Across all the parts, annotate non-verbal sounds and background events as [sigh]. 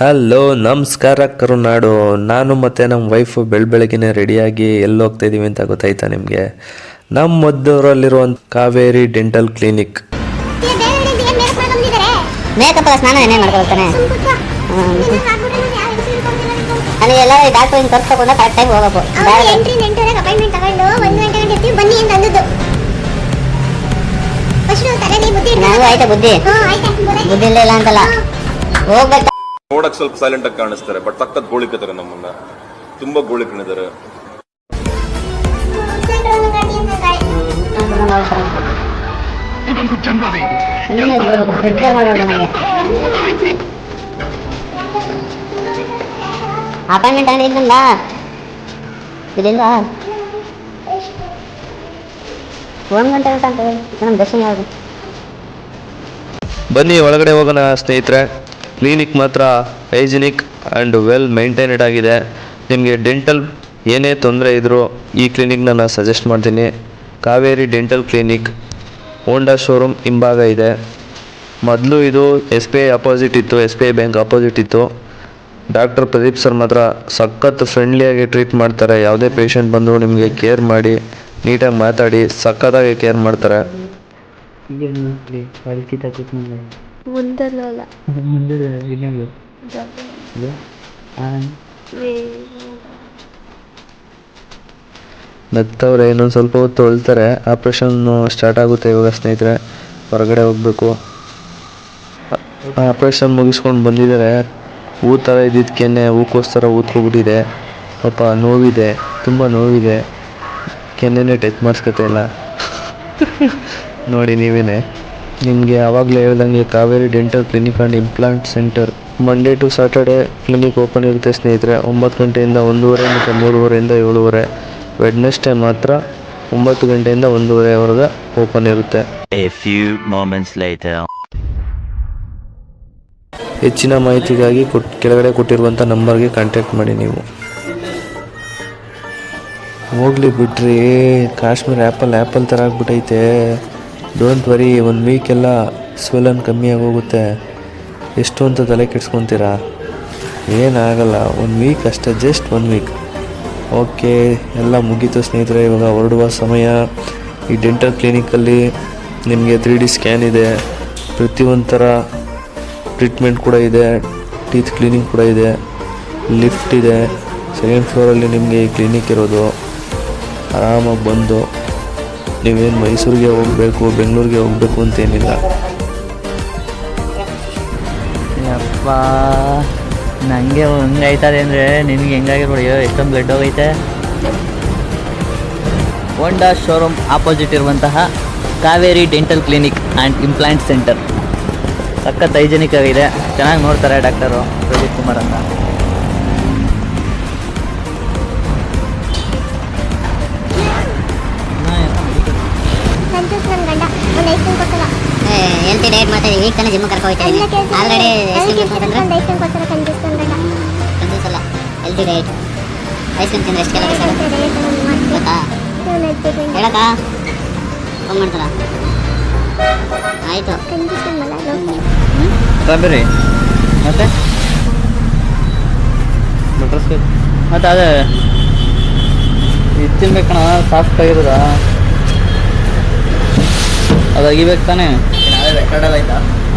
Hello ನಮಸ್ಕಾರ ಕರುನಾಡು. ನಾನು ಮತ್ತು ನಮ್ಮ ವೈಫು ಬೆಳ ಬೆಳಗ್ಗೆನೆ ರೆಡಿಯಾಗಿ ಎಲ್ಲಿ ಹೋಗ್ತಾ ಇದ್ದೀವಿ ಅಂತ ಗೊತ್ತಾಯ್ತಾ ನಿಮಗೆ? ನಮ್ಮ ಮದ್ದೂರಲ್ಲಿರುವಂಥ ಕಾವೇರಿ ಡೆಂಟಲ್ ಕ್ಲಿನಿಕ್ ಬುದ್ಧಿ ನನಗೂ ಐತೆ ಬುದ್ಧಿ? ಹಾ ಆಯ್ತಾ. ಬರೋದು. ಬುದ್ಧಿ ಇಲ್ಲ ಇಲ್ಲ ಅಂತಲ್ಲ. ಹೋಗ್ಬೇಕು. ನೋಡಕ್ ಸ್ವಲ್ಪ ಸೈಲೆಂಟ್ ಆಗಿ ಕಾಣಿಸ್ತಾರೆ ಬಟ್ ತಕ್ಕದ್ ಗೋಳಿಕತಾರೆ ನಮ್ಮನ್ನ. ತುಂಬಾ ಗೋಳಿಕಣಿದ್ದಾರೆ. ಅಪಾಯಿಂಟ್ಮೆಂಟ್ ತಗೊಂಡಿದ್ರಿಂದ ಇಲ್ಲಿಂದ ಒಂದು ಗಂಟೆ ಅಂತ ನಮ್ಮ ದರ್ಶನ ಯಾವುದು? ಬನ್ನಿ ಒಳಗಡೆ ಹೋಗೋಣ ಸ್ನೇಹಿತರೆ. ಕ್ಲಿನಿಕ್ ಮಾತ್ರ ಹೈಜಿನಿಕ್ ಆ್ಯಂಡ್ ವೆಲ್ ಮೇಂಟೈನೆಡ್ ಆಗಿದೆ. ನಿಮಗೆ ಡೆಂಟಲ್ ಏನೇ ತೊಂದರೆ ಇದ್ದರೂ ಈ ಕ್ಲಿನಿಕ್ನ ನಾನು ಸಜೆಸ್ಟ್ ಮಾಡ್ತೀನಿ. Kaveri dental clinic, Honda showroom ಹಿಂಭಾಗ ಇದೆ. ಮೊದಲು ಇದು ಎಸ್ ಬಿ ಐ ಅಪೋಸಿಟ್ ಇತ್ತು, S B I bank opposite ಇತ್ತು. ಡಾಕ್ಟರ್ ಪ್ರದೀಪ್ ಸರ್ ಮಾತ್ರ ಸಖತ್ ಫ್ರೆಂಡ್ಲಿಯಾಗಿ ಟ್ರೀಟ್ ಮಾಡ್ತಾರೆ. ಯಾವುದೇ ಪೇಷಂಟ್ ಬಂದರೂ ನಿಮಗೆ ಕೇರ್ ಮಾಡಿ, ನೀಟಾಗಿ ಮಾತಾಡಿ, ಸಖತ್ತಾಗಿ ಕೇರ್ ಮಾಡ್ತಾರೆ. ಮುಂದಲ್ಲ ನಗ್ತವ್ರೆ ಇನ್ನೊಂದು ಸ್ವಲ್ಪ ಹೊತ್ತು ಹೊಳ್ತಾರೆ ಆಪ್ರೇಷನ್ ಸ್ಟಾರ್ಟ್ ಆಗುತ್ತೆ ಇವಾಗ ಸ್ನೇಹಿತರೆ. ಹೊರಗಡೆ ಹೋಗಬೇಕು. ಆಪ್ರೇಷನ್ ಮುಗಿಸ್ಕೊಂಡು ಬಂದಿದ್ದಾರೆ. ಹೂ ಥರ ಇದ್ದಿದ್ದಕ್ಕೇನೆ ಹೂಕೋಸ್ಕರ ಊದ್ಕೊಬಿಟ್ಟಿದೆ ಪಾಪ ನೋವಿದೆ. ತುಂಬ ನೋವಿದೆ. ಕೆನ್ನೆನೇ ಟಚ್ ಮಾಡಿಸ್ಕೊತಾ ಇಲ್ಲ. [laughs] ನೋಡಿ ನೀವೇನೆ. ನಿಮಗೆ ಆವಾಗಲೇ ಹೇಳ್ದಂಗೆ Kaveri dental clinic and implant centre. Monday to Saturday clinic open ಇರುತ್ತೆ ಸ್ನೇಹಿತರೆ. ಒಂಬತ್ತು ಗಂಟೆಯಿಂದ ಒಂದೂವರೆ ಮತ್ತು ಮೂರುವರೆಯಿಂದ ಏಳುವರೆ. ವೆಡ್ನೆಸ್ಡೇ ಮಾತ್ರ ಒಂಬತ್ತು ಗಂಟೆಯಿಂದ ಒಂದೂವರೆವರೆಗೆ ಓಪನ್ ಇರುತ್ತೆ. ಹೆಚ್ಚಿನ ಮಾಹಿತಿಗಾಗಿ ಕೊಟ್ ಕೆಳಗಡೆ ಕೊಟ್ಟಿರುವಂಥ ನಂಬರ್ಗೆ ಕಾಂಟ್ಯಾಕ್ಟ್ ಮಾಡಿ ನೀವು. ಹೋಗ್ಲಿ ಬಿಟ್ರಿ ಕಾಶ್ಮೀರ್ ಆ್ಯಪಲ್ ಆ್ಯಪಲ್ ಥರ ಆಗ್ಬಿಟ್ಟೈತೆ ಡೋಂಟ್ ವರಿ ಒಂದು ವೀಕೆಲ್ಲ ಸ್ವೆಲನ್ ಕಮ್ಮಿ ಆಗೋಗುತ್ತೆ. ಎಷ್ಟು ಅಂತ ತಲೆ ಕೆಡ್ಸ್ಕೊತೀರಾ? ಏನಾಗಲ್ಲ ಒಂದು ವೀಕ್ ಅಷ್ಟೇ ಜಸ್ಟ್ ಒನ್ ವೀಕ್ ಓಕೆ ಎಲ್ಲ ಮುಗೀತು ಸ್ನೇಹಿತರೆ, ಇವಾಗ ಹೊರಡುವ ಸಮಯ. ಈ ಡೆಂಟಲ್ ಕ್ಲಿನಿಕಲ್ಲಿ ನಿಮಗೆ ತ್ರೀ ಡಿ ಸ್ಕ್ಯಾನ್ ಇದೆ. ಪ್ರತಿಯೊಂಥರ ಟ್ರೀಟ್ಮೆಂಟ್ ಕೂಡ ಇದೆ. ಟೀತ್ ಕ್ಲೀನಿಂಗ್ ಕೂಡ ಇದೆ. ಲಿಫ್ಟ್ ಇದೆ. ಸೆಕೆಂಡ್ ಫ್ಲೋರಲ್ಲಿ ನಿಮಗೆ ಈ ಕ್ಲಿನಿಕ್ ಇರೋದು. ಆರಾಮಾಗಿ ಬಂದು ನೀವೇನು ಮೈಸೂರಿಗೆ ಹೋಗಬೇಕು, ಬೆಂಗಳೂರಿಗೆ ಹೋಗಬೇಕು ಅಂತೇನಿಲ್ಲ. ಯಪ್ಪ ನನಗೆ ಹಂಗಾಯ್ತದೆ ಅಂದರೆ ನಿನಗೆ ಹೆಂಗಾಗಿರ್ಬೋದು ಅಯ್ಯೋ, ಎಷ್ಟೊಂದು ಬ್ಲಡ್ ಹೋಗೈತೆ. ಹೋಂಡಾ ಶೋರೂಮ್ ಆಪೋಸಿಟ್ ಇರುವಂತಹ Kaveri dental clinic and implant centre ಸಖತ್ ಹೈಜೆನಿಕ್ ಆಗಿದೆ. ಚೆನ್ನಾಗಿ ನೋಡ್ತಾರೆ ಡಾಕ್ಟರು ಪ್ರದೀಪ್ ಕುಮಾರ್ ಅಂತ. ನನ್ನ ಗಂಡ ಒಂದು ಐಸ್ ಕ್ರೀಮ್ ಕೊಡ್ತಾರ? ಹೆಲ್ತಿ ಡಯಟ್ ಮಾಡ್ತಾ ವೀಕ್ ತಾನೇ ಜಿಮ್ ಕರ್ಕೊ ಹೋಗ್ತಾ ಇದ್ದೀನಿ ಆಲ್ರೆಡಿ ಎಷ್ಟು ಕಿಲೋ ಒಂದು ಐಸ್ ಕ್ರೀಮ್ ಕೊಡ್ತಾರ ಸಂತೋಷ್ ನನ್ನ ಗಂಡ? ಒಂದು ಸಲ ಹೆಲ್ತಿ ಡಯಟ್ ಐಸ್ ಕ್ರೀಮ್ ತಿಂದ್ರೆ ಎಷ್ಟು ಕ್ಯಾಲರೀಸ್ ಆಗುತ್ತೆ ಗೊತ್ತಾ? ಹೇಳಕ್ಕ ಫೋನ್ ಮಾಡ್ತಾರ? ಆಯಿತು. ಸ್ಟ್ರಾಬೆರಿ ಮತ್ತೆ? ಮತ್ತು ಅದೇ ಇದು ತಿನ್ಬೇಕು ಕಣ ಸಾಫ್ಟ್ ಆಗಿರೋದಾ? ಅದು ಅಗಿಬೇಕು ತಾನೇ?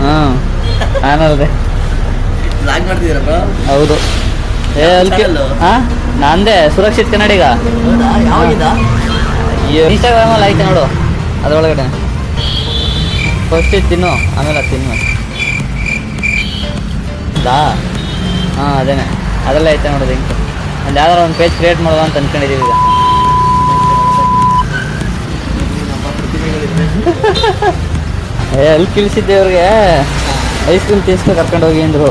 ಹಾಂ ಆನಲ್ದೆ ಹೌದು. ಏ ಅಲ್ಕೆ ಹಾಂ ನಂದೇ ಸುರಕ್ಷಿತ್ ಕನ್ನಡಿಗ. ಇನ್ಸ್ಟಾಗ್ರಾಮಲ್ಲಿ ಐತೆ ನೋಡು ಅದರೊಳಗಡೆ. ಫಸ್ಟ್ ತಿನ್ನು ಆಮೇಲೆ ತಿನ್ನು ದಾ ಹಾಂ ಅದೇನೆ. ಅದರಲ್ಲೇ ಐತೆ ನೋಡೋದು ಹಿಂಗೆ ಒಂದು ಯಾವ್ದಾರು ಒಂದು ಪೇಜ್ ಕ್ರಿಯೇಟ್ ಮಾಡೋದು ಅಂತ ಅನ್ಕೊಂಡಿದ್ದೀವಿ ಈಗ. ಏ ಅಲ್ಲಿ ಕಿಳಿಸಿದ್ದೆ ಅವ್ರಿಗೆ ಐಸ್ ಕ್ರೀಮ್ ತಿನ್ಸ್ಕೊ ಕರ್ಕೊಂಡು ಹೋಗಿ ಅಂದರು.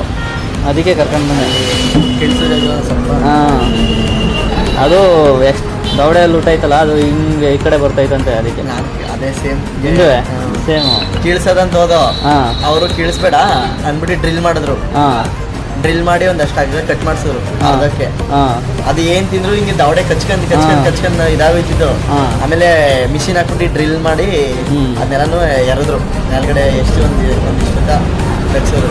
ಅದಕ್ಕೆ ಕರ್ಕೊಂಡು ಬಂದೆ. ಹಾಂ. ಅದು ಎಷ್ಟು ದವಡೆಯಲ್ಲಿ ಊಟ ಐತಲ್ಲ ಅದು ಹಿಂಗೆ ಈ ಕಡೆ ಬರ್ತೈತಂತೆ ಅದಕ್ಕೆ. ಅದೇ ಸೇಮ್ ಹಿಂದುವೆ ಸೇಮ್ ಕೀಳ್ಸೋದಂತ ಹೋದೋ? ಹಾಂ. ಅವರು ಕೀಳಿಸ್ಬೇಡ ಅಂದ್ಬಿಟ್ಟು ಡ್ರಿಲ್ ಮಾಡಿದ್ರು. ಹಾಂ. ಡ್ರಿಲ್ ಮಾಡಿ ಒಂದಷ್ಟು ಅಗ್ಗ ಕಟ್ ಮಾಡಿಸಿದ್ರು ಅದಕ್ಕೆ ಅದು ಏನ್ ತಿಂದ್ರು ಹಿಂಗೆ ದಾವಡೆ ಕಚ್ಕೊಂಡ್ ಕಚ್ಕೊಂಡ್. ಕಚ್ಕೊಂಡ್ ಇದಾಗೋಯ್ತಿದ್ದು. ಆಮೇಲೆ ಮಿಷಿನ್ ಹಾಕ್ಬಿಟ್ಟು ಡ್ರಿಲ್ ಮಾಡಿ ಅದನ್ನೆಲ್ಲಾನು ಎರದ್ರು. ಮೇಲ್ಗಡೆ ಎಷ್ಟು ಒಂದು ಒಂದಿಷ್ಟು ಕಚ್ಸಿದ್ರು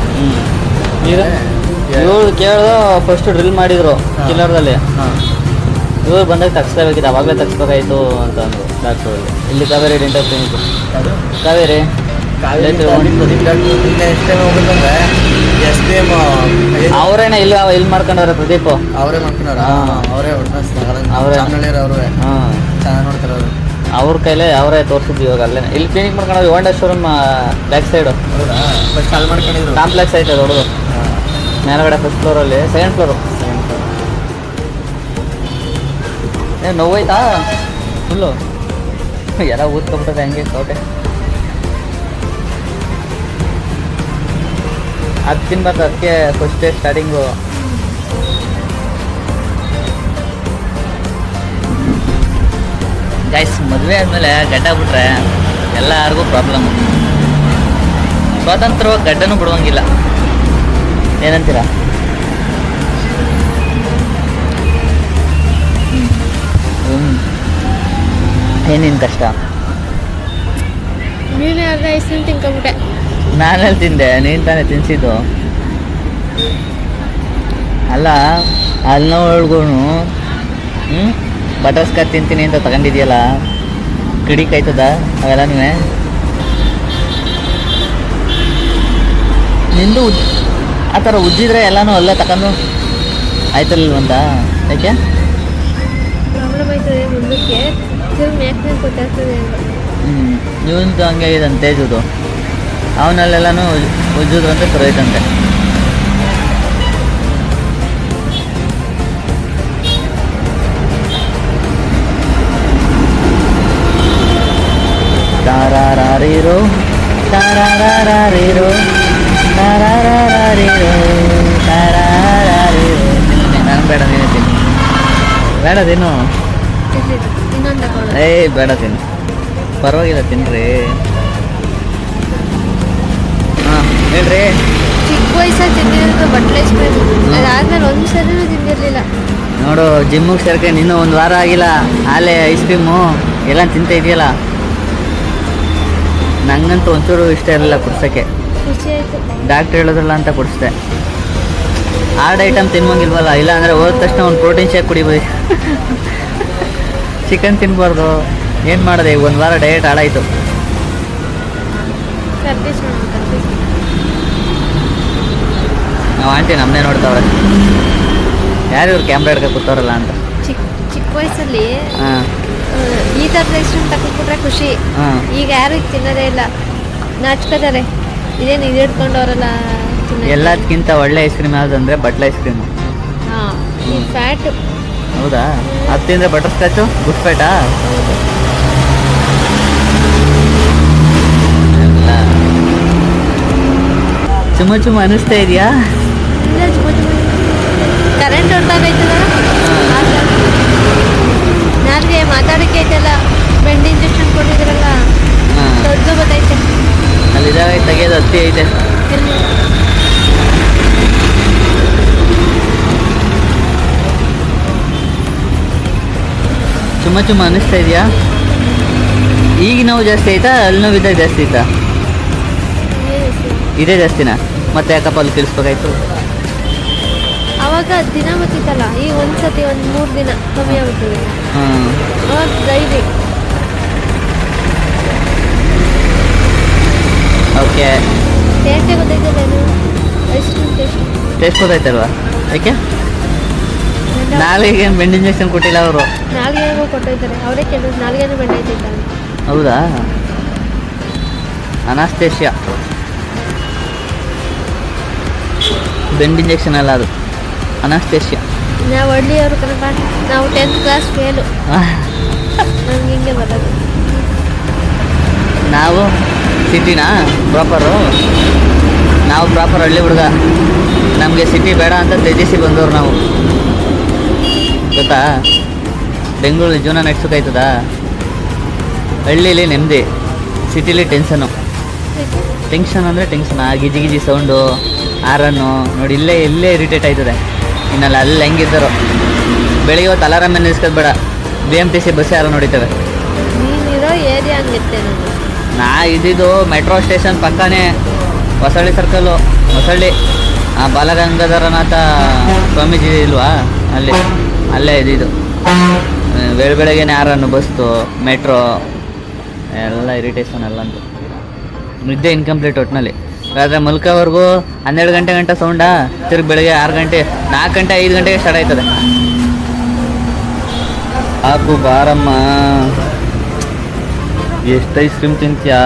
ಇವ್ರು ಕೇಳ್ದು ಫಸ್ಟ್ ಡ್ರಿಲ್ ಮಾಡಿದ್ರು. ಕಿಲ್ಲರ್ದಲ್ಲಿ ಇವ್ರು ಬಂದಾಗ ತಗ್ಸ್ಲೇಬೇಕಿತ್ತು ಅವಾಗಲೇ ತಗ್ಸ್ಬೇಕಾಯ್ತು ಅಂತ ಅಂದ್ರು ಡಾಕ್ಟ್ರು ಇಲ್ಲಿ Kaveri dental clinic Kaveri. Kaveri Pradeep doctor ನಿನ್ನೆ ಎಷ್ಟು ಎಸ್ ಇಲ್ಲ ಎಂ ಅವರೇನ ಇಲ್ಲಿ ಇಲ್ಲಿ ಮಾಡ್ಕೊಂಡವ್ರೆ ಪ್ರದೀಪ್. ಅವರೇ ಮಾಡ್ಕೊಂಡವ್ರ. ಅವರೇ ಅವ್ರೇ. ಚಾಮನಹಳ್ಳಿಯವ್ರು ಅವರೇ. ಹಾಂ. ಚೆನ್ನಾಗಿ ನೋಡ್ತಾರೆ ಅವರು ಅವ್ರ ಕೈಲೇ ಅವರೇ ತೋರಿಸಿದ್ವಿ ಇವಾಗ ಅಲ್ಲೇ ಇಲ್ಲಿ ಕ್ಲಿನಿಕ್ ಮಾಡ್ಕೊಂಡು ಹೋಂಡಾ ಶೋರೂಮ್ ಬ್ಯಾಕ್ ಸೈಡು ಹೌದಾ? ಫಸ್ಟ್ ಕಾಲ್ ಮಾಡ್ಕೊಂಡಿದ್ರು. ಕಾಂಪ್ಲೆಕ್ಸ್ ಐತೆ ದೊಡ್ಡದು ಮೇಲ್ಗಡೆ ಫಸ್ಟ್ ಫ್ಲೋರಲ್ಲಿ ಸೆಕೆಂಡ್ ಫ್ಲೋರು ಏ ನೋವಾಯ್ತಾ? ಫುಲ್ಲು ಎಲ್ಲ ಊದ್ಕೊಂಬಿಟ್ಟದೆ ಹಂಗೆ? ಕೋಟೆ ಅದು ತಿನ್ಬಾರ್ದು ಅದಕ್ಕೆ ಫಸ್ಟ್ ಸ್ಟಾರ್ಟಿಂಗು ಗೈಸ್ ಮದುವೆ ಆದಮೇಲೆ ಗಡ್ಡ ಬಿಟ್ರೆ ಎಲ್ಲರಿಗೂ ಪ್ರಾಬ್ಲಮ್ ಸ್ವಾತಂತ್ರ್ಯವಾಗಿ ಗಡ್ಡನೂ ಬಿಡುವಂಗಿಲ್ಲ. ಏನಂತೀರಾ? ಹ್ಮ್. ಏನೇನು ಕಷ್ಟ? ನೀನು ಅರ್ಧ ಐಸ್ ಕ್ರೀಮ್ ತಿನ್ಕೊಂಬಿಟ್ಟೆ ನಾನಲ್ಲಿ ತಿಂದೆ ನೀನು ತಾನೇ ತಿನ್ಸಿದ್ದು. ಅಲ್ಲ ಅಲ್ಲಿ ಒಳಗೂ ಹ್ಞೂ ಬಟರ್ಸ್ಕಾಚ್ ತಿಂತೀನಿ ಅಂತ ತಗೊಂಡಿದ್ಯಲ್ಲ? ಕಿಡಿ ಕಾಯ್ತದ ಅವೆಲ್ಲ ಅವೆಲ್ಲನೂ ನಿಂದು ಉದ್ ಆ ಥರ ಉಜ್ಜಿದ್ರೆ ಎಲ್ಲನೂ ಅಲ್ಲೇ ತಗೊಂಡು ಆಯ್ತಲ್ವಂತ ಯಾಕೆ? ಪ್ರಾಬ್ಲಮ್ ಆಯ್ತದೆ ಮುಂದಕ್ಕೆ ಹ್ಞೂ ನೀವು ಹಂಗೆ ಇದಂತೆ ತೇಜುದು ಅವನಲ್ಲೆಲ್ಲನೂ ಉಜ್ಜಿದ್ರಂತೆ ಸರೋಯ್ತಂತೆ ತಾರಾರಾರಿರೋ ತಾರಾರಾರಿರೋ ತಾರಾರಾರಿರೋ. ತಾರಾರಾರಿರೋ ನಾನು ಬೇಡ ನೀನು ತಿನ್ನು. ಬೇಡ ತಿನ್ನು. ಏಯ್ ಬೇಡ ತಿನ್ನು. ಪರವಾಗಿಲ್ಲ ತಿನ್ರಿ. ಹೇಳ್ರಿ. ಚಿಕ್ಕ ವಯಸ್ಸಲ್ಲಿ ತಿಂದಿರೋದು ಬಟ್ಲೆ ಅದಾದ್ಮೇಲೆ ಒಂದು ಸರಿನೂ ತಿಂದಿರಲಿಲ್ಲ. ನೋಡು ಜಿಮ್ಮಿಗೆ ಸೇರ್ಕೆ ಇನ್ನೂ ಒಂದು ವಾರ ಆಗಿಲ್ಲ. ಆಲೆ ಐಸ್ ಕ್ರೀಮು ಎಲ್ಲ ತಿಂತ ಇದೆಯಲ್ಲ. ನಂಗಂತೂ ಒಂಚೂರು ಇಷ್ಟ ಇರಲಿಲ್ಲ ಕುಡ್ಸೋಕ್ಕೆ. ಖುಷಿ ಆಯ್ತು. ಡಾಕ್ಟ್ರ್ ಹೇಳೋದ್ರಲ್ಲ ಅಂತ ಕುಡಿಸ್ದೆ. ಹಾರ್ಡ್ ಐಟಮ್ ತಿನ್ಬಂಗಿಲ್ವಲ್ಲ ಇಲ್ಲ ಅಂದರೆ ಹೋದ ತಕ್ಷಣ ಒಂದು ಪ್ರೋಟೀನ್ ಶೇಕ್ ಕುಡಿಬೋದು. [laughs] ಚಿಕನ್ ತಿನ್ಬಾರ್ದು. ಏನು ಮಾಡಿದೆ ಒಂದು ವಾರ ಡಯಟ್ ಹಾಳಾಯಿತು. ನಾವು ಆಂಟಿ ನಮ್ಮನ್ನೇ ನೋಡ್ತಾವ್ರೆ ಯಾರು ಇವ್ರು ಕ್ಯಾಮ್ರಾ ಹಿಡ್ಕೊ ಕೂತವ್ರಲ್ಲ ಅಂತ? ಚಿಕ್ಕ ಚಿಕ್ಕ ವಯಸ್ಸಲ್ಲಿ ಹಾಂ. ಈ ಥರದ ಐಸ್ ಕ್ರೀಮ್ ತಗೊಂಡ್ಬಿಟ್ರೆ ಖುಷಿ. ಹಾಂ. ಈಗ ಯಾರು ಈಗ ತಿನ್ನೋದೇ ಇಲ್ಲ. ನಾಚ್ಕೋತಾರೆ. ಇದೇನು ಇದು ಹಿಡ್ಕೊಂಡವ್ರಲ್ಲ ಎಲ್ಲದಕ್ಕಿಂತ ಒಳ್ಳೆ ಐಸ್ ಕ್ರೀಮ್ ಯಾವುದಂದ್ರೆ ಬಟ್ಲ ಐಸ್ ಕ್ರೀಮು ಹಾಂ ಫ್ಯಾಟ್ ಹೌದಾ? ಅದು ತಿಂದರೆ ಬಟರ್ ಸ್ಕಾಚು ಗುಡ್ ಫ್ಯಾಟಾ ಚುಮ್ಮ ಚುಮ್ಮ ಅನಿಸ್ತಾ ಇದೆಯಾ ಇಲ್ಲ ಜುಮ್ಮ ಜುಮ್ಮ ಕರೆಂಟ್ ಹೊರ್ದಾಗೈತದ ನಾಲ್ಗೆ ಮಾತಾಡಕ್ಕೆ ಐತಲ್ಲ ಬೆಂಡ್ ಇಂಜೆಕ್ಷನ್ ಕೊಟ್ಟಿದ್ರಲ್ಲ ಹಾಂ ದೊಡ್ಡ ಗೊತ್ತೈತೆ ಅಲ್ಲಿ ಇದಾಗ ಇದೆ ಚುಮ್ಮ ಚುಮ್ಮ ಅನಿಸ್ತಾ ಇದೆಯಾ? ಈಗ ನೋವು ಜಾಸ್ತಿ ಆಯ್ತಾ? ಅಲ್ಲಿ ನೋವು ಇದ್ದಾಗ ಜಾಸ್ತಿ ಆಯ್ತಾ? ಇದೆ? ಇದೇ ಜಾಸ್ತಿನಾ? ಮತ್ತೆ ಯಾಕಪ್ಪ ಅಲ್ಲಿ ತಿಳಿಸ್ಬೇಕಾಯ್ತು? ಅವಾಗ ದಿನ ಮತ್ತಿತ್ತಲ್ಲ ಈಗ ಒಂದ್ಸತಿ ಒಂದು ಮೂರು ದಿನ ಕಮ್ಮಿ ಆಗುತ್ತದೆ ಹಾಂ. ಅವಾಗ ಡೈಲಿ ಓಕೆ. ಟೇಸ್ಟೇ ಗೊತ್ತೈತಲ್ಲ ಏನು ಐಸ್ ಕ್ರೀಮ್ ಟೇಸ್ಟ್ ಟೇಸ್ಟ್ ಗೊತ್ತಾಯ್ತಲ್ವಾ? ಯಾಕೆ? ನಾಳೆಗೆ ಬೆಂಡ್ ಇಂಜೆಕ್ಷನ್ ಕೊಟ್ಟಿಲ್ಲ ಅವರು. ನಾಲ್ಗೆ ಕೊಟ್ಟಿದ್ದಾರೆ. ಅವರೇ ಕೇಳಿದ್ರು ನಾಲ್ಗೇನು ಬೆಂಡೈತೈತ ಅಂತ. ಹೌದಾ? ಅನಾಸ್ತೇಷ್ಯಾ ಬೆಂಡ್ ಇಂಜೆಕ್ಷನ್ ಅಲ್ಲ ಅದು. ಅನಾಸ್ತೇಷ್ಯಾ ನಾವು ಹಳ್ಳಿಯವರು ಕನಕ ನಾವು ಟೆಂತ್ ಕ್ಲಾಸ್ ಫೇಲು ನಮ್ಗೆ ಹಿಂಗೆ ಬರೋದು. ನಾವು ಸಿಟಿನಾ? ಪ್ರಾಪರು ನಾವು ಪ್ರಾಪರ್ ಹಳ್ಳಿ ಹುಡುಗ. ನಮಗೆ ಸಿಟಿ ಬೇಡ ಅಂತ ತ್ಯಜಿಸಿ ಬಂದವ್ರು ನಾವು. ಗೊತ್ತಾ? ಬೆಂಗಳೂರು ಜೀವನ ನಡೆಸೋಕಾಯ್ತದ ಹಳ್ಳೀಲಿ ನೆಮ್ಮದಿ, ಸಿಟಿಲಿ ಟೆನ್ಷನು ಟೆನ್ಷನ್ ಅಂದರೆ ಟೆನ್ಷನ್ ಆ ಗಿಜಿ ಗಿಜಿ ಸೌಂಡು ಆರನ್ನು ನೋಡಿ ಇಲ್ಲೇ ಇಲ್ಲೇ ಇರಿಟೇಟ್ ಆಯ್ತದೆ. ಇನ್ನಲ್ಲ ಅಲ್ಲಿ ಹೆಂಗಿದ್ದಾರೋ. ಬೆಳಿಗ್ಗೆ ಹೊತ್ತು ಅಲಾರಾಮ್ ನಿಲ್ಸ್ಕೋದು ಬೇಡ. B M T C bus ಯಾರೋ ನೋಡಿತೇವೆ ಏರಿಯಾ ನಾ ಇದ್ದಿದ್ದು ಮೆಟ್ರೋ ಸ್ಟೇಷನ್ ಪಕ್ಕನೇ ಹೊಸಳ್ಳಿ ಸರ್ಕಲ್ಲು, ಹೊಸಳ್ಳಿ. ಆ ಬಾಲಗಂಗಾಧರನಾಥ ಸ್ವಾಮೀಜಿ ಇಲ್ವಾ? ಅಲ್ಲಿ, ಅಲ್ಲೇ ಇದ್ದಿದ್ದು. ಬೆಳ ಬೆಳಗ್ಗೆನೆ ಯಾರನ್ನು ಬಸ್ತು ಮೆಟ್ರೋ, ಎಲ್ಲ ಇರಿಟೇಷನ್ ಎಲ್ಲಂತೂ. ನಿದ್ದೆ ಇನ್ಕಂಪ್ಲೀಟ್ ಒಟ್ಟಿನಲ್ಲಿ ರಾತ್ರಿ ಮಲ್ಕವರೆಗೂ ಹನ್ನೆರಡು ಗಂಟೆ ಗಂಟೆ ಸೌಂಡಾ ತಿರ್ಗಿ ಬೆಳಗ್ಗೆ ಆರು ಗಂಟೆ, ನಾಲ್ಕು ಗಂಟೆ, ಐದು ಗಂಟೆಗೆ ಸ್ಟಾರ್ಟ್ ಆಯ್ತದೆ. ಹಾಕು ಬಾರಮ್ಮ. ಎಷ್ಟು ಐಸ್ ಕ್ರೀಮ್ ತಿಂತ್ಯಾ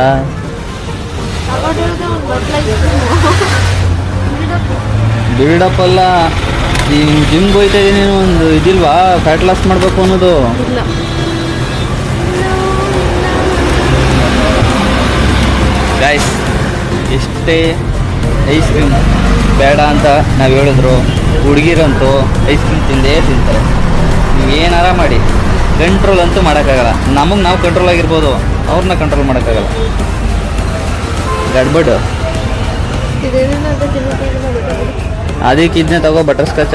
ಬಿಲ್ಡಪ್ ಅಲ್ಲ. ಈ ಜಿಮ್ಗೆ ಹೋಯ್ತಾ ಇದೀನಿ ಒಂದು ಇದಿಲ್ವಾ? ಫ್ಯಾಟ್ ಲಾಸ್ ಮಾಡಬೇಕು ಅನ್ನೋದು. ಗಾಯ್ಸ್ ಎಷ್ಟೇ ಐಸ್ ಕ್ರೀಮ್ ಬೇಡ ಅಂತ ನಾವು ಹೇಳಿದ್ರು ಹುಡುಗಿರಂತೂ ಐಸ್ ಕ್ರೀಮ್ ತಿಂದೇ ತಿಂತಾರೆ. ನೀವು ಏನಾರ ಮಾಡಿ ಕಂಟ್ರೋಲ್ ಅಂತೂ ಮಾಡೋಕ್ಕಾಗಲ್ಲ. ನಮಗೆ ನಾವು ಕಂಟ್ರೋಲ್ ಆಗಿರ್ಬೋದು ಅವ್ರನ್ನ ಕಂಟ್ರೋಲ್ ಮಾಡೋಕ್ಕಾಗಲ್ಲ. ಗಡ್ಬಡ್. ಅದಕ್ಕೆ ಇದನ್ನ ತಗೋ ಬಟರ್ ಸ್ಕಾಚ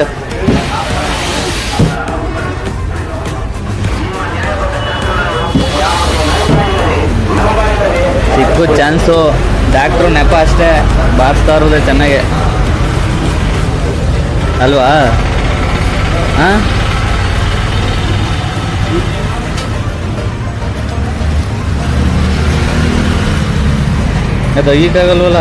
ಸಿಕ್ಕು ಚಾನ್ಸು. ಡಾಕ್ಟ್ರು ನೆಪ ಅಷ್ಟೇ. ಬಾರಿಸ್ತಾ ಇರೋದೇ ಚೆನ್ನಾಗೆ. ಅಲ್ವಾ? ಹಾಂ? ಅದು ಈಗಾಗಲ್ವಲ್ಲ